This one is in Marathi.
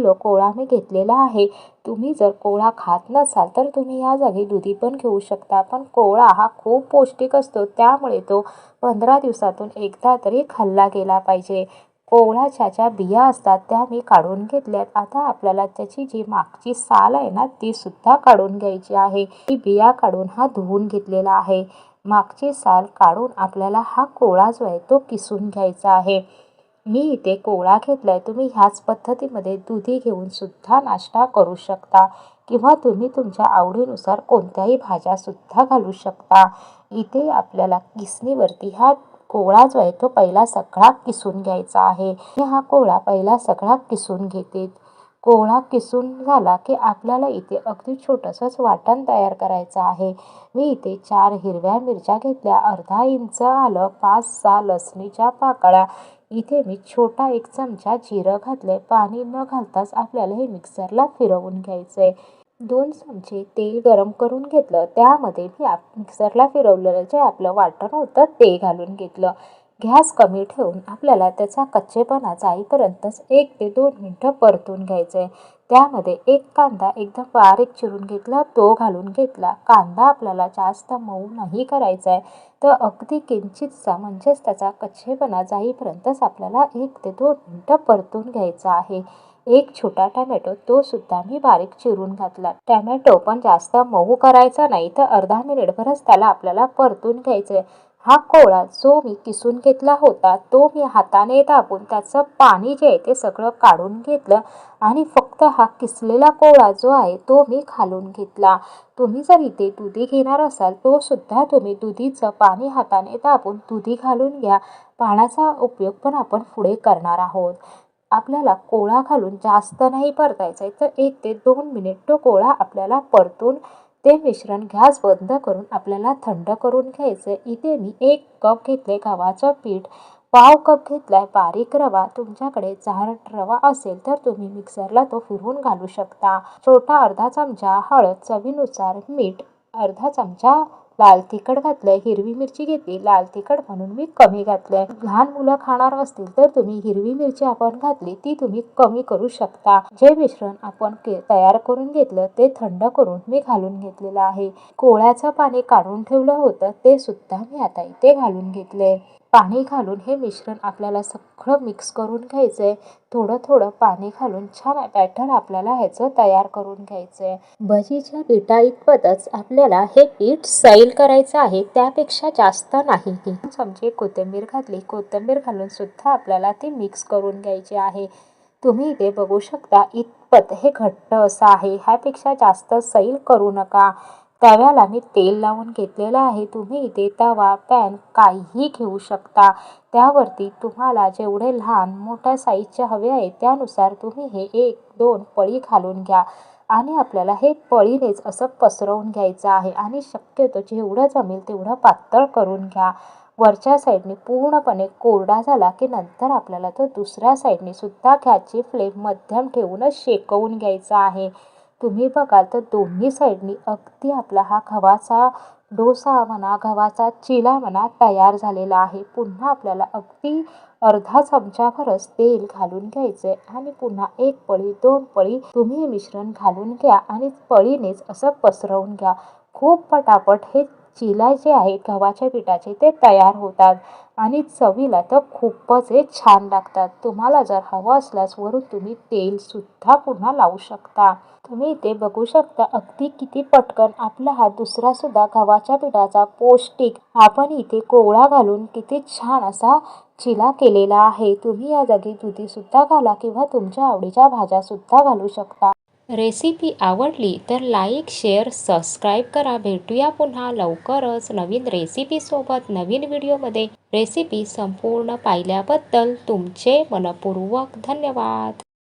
किलो कोळा मी घेतलेला आहे. तुम्ही जर कोळा खात नसाल तर तुम्ही या जागी दुधी पण घेऊ शकता. पण कोळा हा खूप पौष्टिक असतो. त्यामुळे तो पंधरा दिवसातून एकदा तरी खाल्ला गेला पाहिजे. कोवळाच्या ज्या बिया असतात त्या मी काढून घेतल्यात. आता आपल्याला त्याची जी मागची साल आहे ना ती सुद्धा काढून घ्यायची आहे. ती बिया काढून हा धुवून घेतलेला आहे. मागची साल काढून आपल्याला हा कोळा जो आहे तो किसून घ्यायचा आहे. मी इथे कोवळा आहे तुम्ही ह्याच पद्धतीमध्ये दुधी घेऊन सुद्धा नाश्ता करू शकता किंवा तुम्ही तुमच्या आवडीनुसार कोणत्याही भाज्यासुद्धा घालू शकता. इथे आपल्याला किसणीवरती हा कोवळा जो आहे तो पहिला सगळा किसून घ्यायचा आहे. मी हा कोवळा पहिला सगळा किसून घेते. कोवळा किसून झाला की आपल्याला इथे अगदी छोटंसंच वाटण तयार करायचं आहे. मी इथे चार हिरव्या मिरच्या घेतल्या अर्धा इंच आलं पाच सहा लसणीच्या पाकळ्या इथे मी छोटा एक चमचा जिरं घातले पाणी न घालताच आपल्याला हे मिक्सरला फिरवून घ्यायचं आहे दोन चमचे तेल गरम करून घेतलं. त्यामध्ये मी आप मिक्सरला फिरवलेलं जे आपलं वाटण होतं ते घालून घेतलं. गॅस कमी ठेवून आपल्याला त्याचा कच्चेपणा जाईपर्यंतच एक ते दोन मिनटं परतून घ्यायचं आहे त्यामध्ये एक कांदा एकदम बारीक चिरून घेतला तो घालून घेतला. कांदा आपल्याला जास्त मऊ नाही करायचा आहे तर अगदी किंचितचा म्हणजेच त्याचा कच्चेपणा जाईपर्यंतच आपल्याला एक ते दोन मिनटं परतून घ्यायचा आहे. एक छोटा टॅमॅटो तो सुद्धा मी बारीक चिरून घातला. टॅमॅटो पण जास्त मऊ करायचा नाही तर अर्धा मिनिटभरच त्याला आपल्याला परतून घ्यायचं आहे हा कोळा जो मी किसून घेतला होता तो मी हाताने दाबून त्याचं पाणी जे आहे ते सगळं काढून घेतलं आणि फक्त हा किसलेला कोळा जो आहे तो मी खालून घेतला. तुम्ही जर इथे दुधी घेणार असाल तो सुद्धा तुम्ही दुधीचं पाणी हाताने दाबून दुधी घालून घ्या. पाण्याचा उपयोग पण आपण पुढे करणार आहोत. आपल्याला कोळा घालून जास्त नाही परतायचा आहे तर एक ते दोन मिनिट तो कोळा आपल्याला परतून ते मिश्रण गॅस बंद करून आपल्याला थंड करून घ्यायचं. इथे मी एक कप घेतले गव्हाचं पीठ. पाव कप घेतलाय बारीक रवा. तुमच्याकडे जाड रवा असेल तर तुम्ही मिक्सरला तो फिरवून घालू शकता. छोटा अर्धा चमचा हळद चवीनुसार मीठ अर्धा चमचा लाल तिखट घातलंय हिरवी मिरची घेतली लाल तिखट म्हणून मी कमी घातलंय. लहान मुलं खाणार असतील तर तुम्ही हिरवी मिरची आपण घातली ती तुम्ही कमी करू शकता. जे मिश्रण आपण तयार करून घेतलं ते थंड करून मी घालून घेतलेलं आहे. कोळ्याचं पाणी काढून ठेवलं होतं ते सुद्धा मी आता इथे घालून घेतले पाणी घालून हे मिश्रण आपल्याला सगळं मिक्स करून घ्यायचं आहे थोडं थोडं पाणी घालून छान बॅटर आपल्याला ह्याचं तयार करून घ्यायचं आहे भजीच्या पिठा इतपतच आपल्याला हे पीठ सैल करायचं आहे त्यापेक्षा जास्त नाही. चमचे कोथिंबीर घातली. कोथिंबीर घालून सुद्धा आपल्याला ती मिक्स करून घ्यायची आहे. तुम्ही इथे बघू शकता इतपत हे घट्ट असं आहे. ह्यापेक्षा जास्त सैल करू नका. तव्याला मी तेल लावून घेतलेलं आहे. तुम्ही इथे तवा पॅन काहीही घेऊ शकता. त्यावरती तुम्हाला जेवढे लहान मोठ्या साईजचे हवे आहे त्यानुसार तुम्ही हे एक दोन पळी घालून घ्या. आणि आपल्याला हे पळीनेच असं पसरवून घ्यायचं आहे. आणि शक्यतो जेवढं जमेल तेवढं पातळ करून घ्या. वरच्या साईडने पूर्णपणे कोरडा झाला की नंतर आपल्याला तो दुसऱ्या साईडने सुद्धा गॅसची फ्लेम मध्यम ठेवूनच शेकवून घ्यायचा आहे. तुम्ही बघाल तर दोन्ही साईडनी अगदी आपला हा गव्हाचा डोसा म्हणा गव्हाचा चिला म्हणा तयार झालेला आहे. पुन्हा आपल्याला अगदी अर्धा चमचाभरच तेल घालून घ्यायचे आणि पुन्हा एक पळी दोन पळी तुम्ही मिश्रण घालून घ्या आणि पळीनेच असं पसरवून घ्या. खूप पटापट हे चिला जे आहे गव्हाच्या पिठाचे ते तयार होतात आणि चवीला तर खूपच हे छान लागतात. तुम्हाला जर हवं असल्यास वरून तुम्ही तेलसुद्धा पुन्हा लावू शकता. तुम्ही इथे बघू शकता अगदी किती पटकन आपला हा दुसरा सुद्धा गव्हाच्या पिठाचा पौष्टिक. आपण इथे कोवळा घालून किती छान असा चिला केलेला आहे. तुम्ही या जागी दुधी सुद्धा घाला किंवा तुमच्या आवडीच्या भाज्या सुद्धा घालू शकता. रेसिपी आवडली तर लाईक शेअर सबस्क्राईब करा. भेटूया पुन्हा लवकरच नवीन रेसिपीसोबत नवीन व्हिडिओमध्ये. रेसिपी संपूर्ण पाहिल्याबद्दल तुमचे मनपूर्वक धन्यवाद.